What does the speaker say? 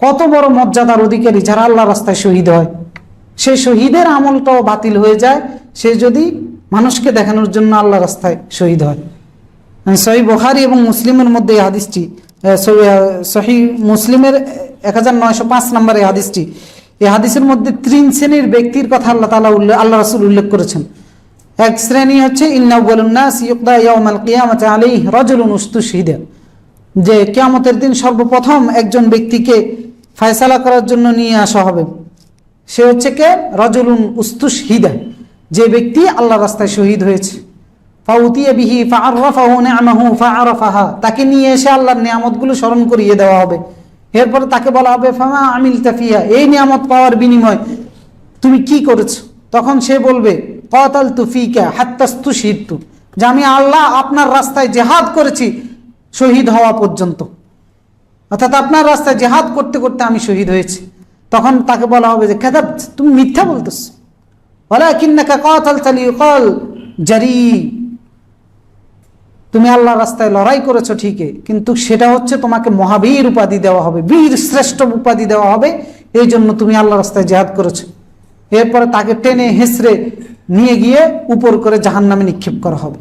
কত বড় মর্যাদার অধিকারী যারা আল্লাহ রাস্তায় শহীদ হয়? সেই শহীদের আমলটাও বাতিল হয়ে যায়, সে যদি মানুষকে দেখানোর জন্য আল্লাহ রাস্তায় শহীদ হয়। সহি বখারি এবং মুসলিমের মধ্যে এই হাদিসটি সহি- মুসলিমের এক হাজার নয়শো পাঁচ নম্বর এই হাদিসটি, এই হাদিসের মধ্যে তিন শ্রেণির ব্যক্তির কথা আল্লাহ তালা উল্লেখ আল্লাহ রাসুল উল্লেখ করেছেন। এক শ্রেণি হচ্ছে উস্তুশহিদা যে কেয়ামতের দিন সর্বপ্রথম একজন ব্যক্তিকে ফয়সালা করার জন্য নিয়ে আসা হবে। সে হচ্ছে কে? রজুলুন উস্তুশহিদা। যে ব্যক্তি আল্লাহ রাস্তায় শহীদ হয়েছে। বিহি তাকে নিয়ে এসে আল্লাহর নিয়ামতগুলো স্মরণ করিয়ে দেওয়া হবে। এরপরে তাকে বলা হবে, ফামা আমিল তাফিয়া এই নিয়ামত পাওয়ার বিনিময় তুমি কি করেছ? তখন সে বলবে কতাল তুফিকা হাত্তাস্তু শিরতু যে আমি আল্লাহ আপনার রাস্তায় জেহাদ করেছি শহীদ হওয়া পর্যন্ত। অর্থাৎ আপনার রাস্তায় জেহাদ করতে করতে আমি শহীদ হয়েছি। তখন তাকে বলা হবে যে কেদাব তুমি মিথ্যা বলতেছ। বলা কিন্নাকা কতাল তালি কল জারি। তুমি আল্লাহ রাস্তায় লড়াই করেছ ঠিকই, কিন্তু সেটা হচ্ছে তোমাকে মহাবীর উপাধি দেওয়া হবে, বীর শ্রেষ্ঠ উপাধি দেওয়া হবে, এই জন্য তুমি আল্লাহ রাস্তায় জেহাদ করেছ। এরপরে তাকে টেনে হেসড়ে নিয়ে গিয়ে উপর করে জাহান্নামে নিক্ষেপ করা হবে।